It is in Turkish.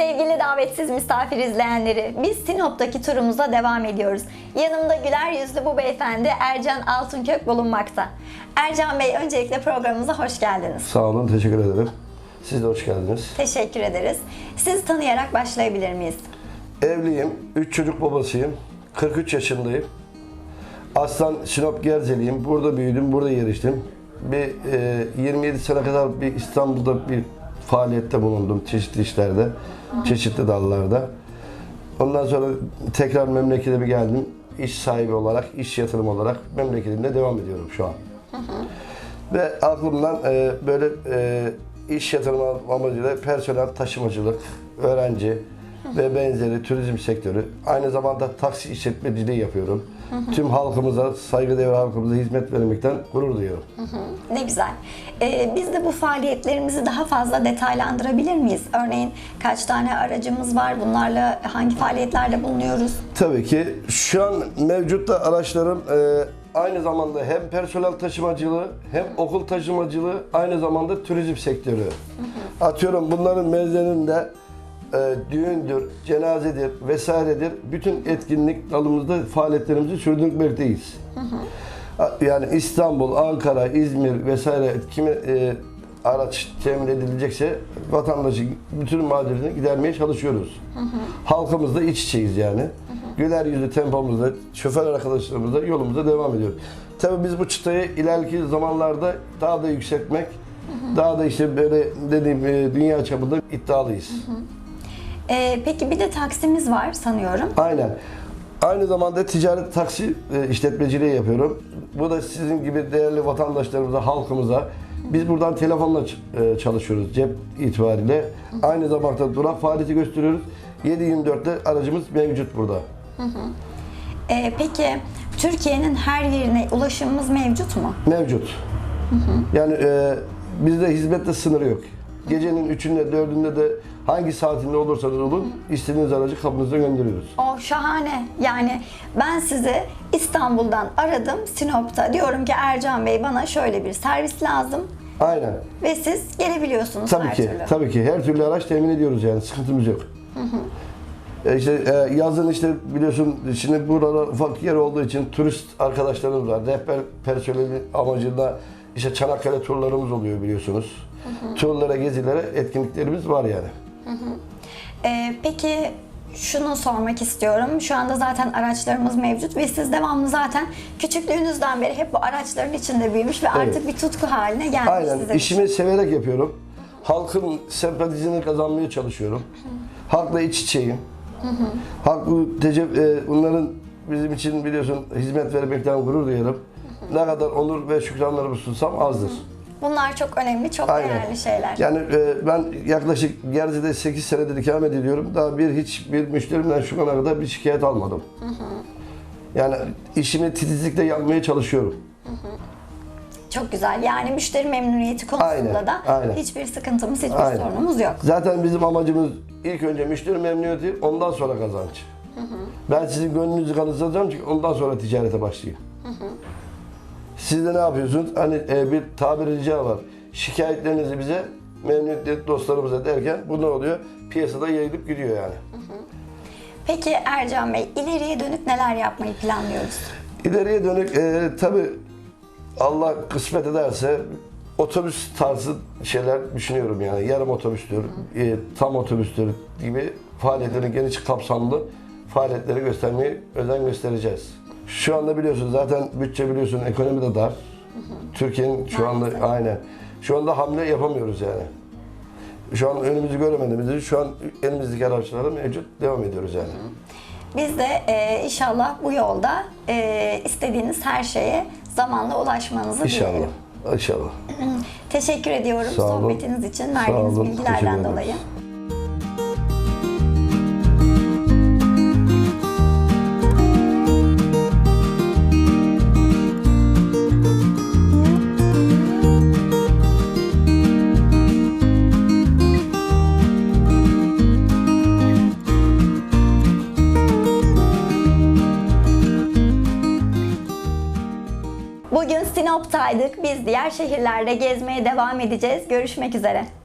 Sevgili davetsiz misafir izleyenleri, biz Sinop'taki turumuza devam ediyoruz. Yanımda güler yüzlü bu beyefendi Ercan Altunkök bulunmakta. Ercan Bey öncelikle programımıza hoş geldiniz. Sağ olun, teşekkür ederim. Siz de hoş geldiniz. Teşekkür ederiz. Sizi tanıyarak başlayabilir miyiz? Evliyim, 3 çocuk babasıyım. 43 yaşındayım. Aslan Sinop Gerzeliyim. Burada büyüdüm, burada yeriştim. Bir e, 27 sene kadar bir İstanbul'da bir faaliyette bulundum çeşitli işlerde, çeşitli dallarda. Ondan sonra tekrar memlekete bir geldim. İş sahibi olarak, iş yatırım olarak memleketimde devam ediyorum şu an. Ve aklımdan e, böyle e, iş yatırımı amacıyla personel taşımacılık, öğrenci ve benzeri turizm sektörü. Aynı zamanda taksi işletmeciliği yapıyorum. Tüm halkımıza, saygıdeğer halkımıza hizmet vermekten gurur duyuyorum. Ne güzel. Ee, biz de bu faaliyetlerimizi daha fazla detaylandırabilir miyiz? Örneğin kaç tane aracımız var? Bunlarla hangi faaliyetlerde bulunuyoruz? Tabii ki şu an mevcutta araçlarım e, aynı zamanda hem personel taşımacılığı hem okul taşımacılığı aynı zamanda turizm sektörü. Atıyorum bunların mezlerinde e, düğündür, cenazedir vesairedir. Bütün etkinlik dalımızda faaliyetlerimizi sürdürmekteyiz. A- Yani İstanbul, Ankara, İzmir vesaire kime e, araç temin edilecekse vatandaşın bütün mağduriyetini gidermeye çalışıyoruz. Halkımızla iç içeyiz yani. Güler yüzlü tempomuzda, şoför arkadaşlarımızla yolumuza devam ediyoruz. Tabii biz bu çıtayı ileriki zamanlarda daha da yükseltmek, daha da işte böyle dediğim e, dünya çapında iddialıyız. Ee, peki bir de taksimiz var sanıyorum. Aynen. Aynı zamanda ticaret taksi e, işletmeciliği yapıyorum. Bu da sizin gibi değerli vatandaşlarımıza, halkımıza biz buradan telefonla ç- e, çalışıyoruz cep itibariyle. Aynı zamanda durak faaliyeti gösteriyoruz. 7-24'te aracımız mevcut burada. Ee, peki Türkiye'nin her yerine ulaşımımız mevcut mu? Mevcut. Yani e, bizde hizmette sınırı yok. Gecenin üçünde, dördünde de hangi saatinde olursanız olun istediğiniz aracı kapınıza gönderiyoruz. O şahane. Yani ben sizi İstanbul'dan aradım Sinop'ta. Diyorum ki Ercan Bey bana şöyle bir servis lazım. Aynen. Ve siz gelebiliyorsunuz Tabii her ki, türlü. tabii ki. Her türlü araç temin ediyoruz yani. Sıkıntımız yok. E işte e, yazın işte biliyorsun şimdi buralar ufak yer olduğu için turist arkadaşlarımız var. Rehber personeli amacıyla işte Çanakkale turlarımız oluyor biliyorsunuz. Turlara, gezilere etkinliklerimiz var yani. Ee, peki şunu sormak istiyorum. Şu anda zaten araçlarımız mevcut ve siz devamlı zaten küçüklüğünüzden beri hep bu araçların içinde büyümüş ve artık bir tutku haline gelmiş Aynen. size. İşimi severek yapıyorum. Halkın sempatisini kazanmaya çalışıyorum. Halkla iç içeyim. Halk bu tece- e, bunların bizim için biliyorsun hizmet vermekten gurur duyarım. Ne kadar onur ve şükranlarımı sunsam azdır. Bunlar çok önemli, çok Aynen. değerli şeyler. Yani e, ben yaklaşık Gerze'de 8 senedir ikamet ediyorum. Daha bir hiç bir müşterimden şu ana kadar bir şikayet almadım. Yani işimi titizlikle yapmaya çalışıyorum. Çok güzel. Yani müşteri memnuniyeti konusunda Aynen, da aynen. hiçbir sıkıntımız, hiçbir Aynen. sorunumuz yok. Zaten bizim amacımız ilk önce müşteri memnuniyeti, ondan sonra kazanç. Ben sizin gönlünüzü kazanacağım çünkü ondan sonra ticarete başlayayım. Siz de ne yapıyorsunuz? Hani e, bir tabiri rica var. Şikayetlerinizi bize memnuniyetli dostlarımıza derken bu ne oluyor? Piyasada yayılıp gidiyor yani. Peki Ercan Bey, ileriye dönük neler yapmayı planlıyoruz? İleriye dönük e, tabi Allah kısmet ederse otobüs tarzı şeyler düşünüyorum yani. Yarım otobüstür, e, tam otobüstür gibi faaliyetleri geniş kapsamlı faaliyetleri göstermeye özen göstereceğiz. Şu anda biliyorsun zaten bütçe biliyorsun ekonomi de dar. Türkiye'nin şu anda aynen. Şu anda hamle yapamıyoruz yani. Şu an önümüzü göremediğimiz için şu an elimizdeki araçlarla mevcut devam ediyoruz yani. Biz de e, inşallah bu yolda e, istediğiniz her şeye zamanla ulaşmanızı İnşallah. dilerim. İnşallah. Teşekkür ediyorum Sağ olun. sohbetiniz için, verdiğiniz bilgilerden dolayı. Sinop'taydık. Biz diğer şehirlerde gezmeye devam edeceğiz. Görüşmek üzere.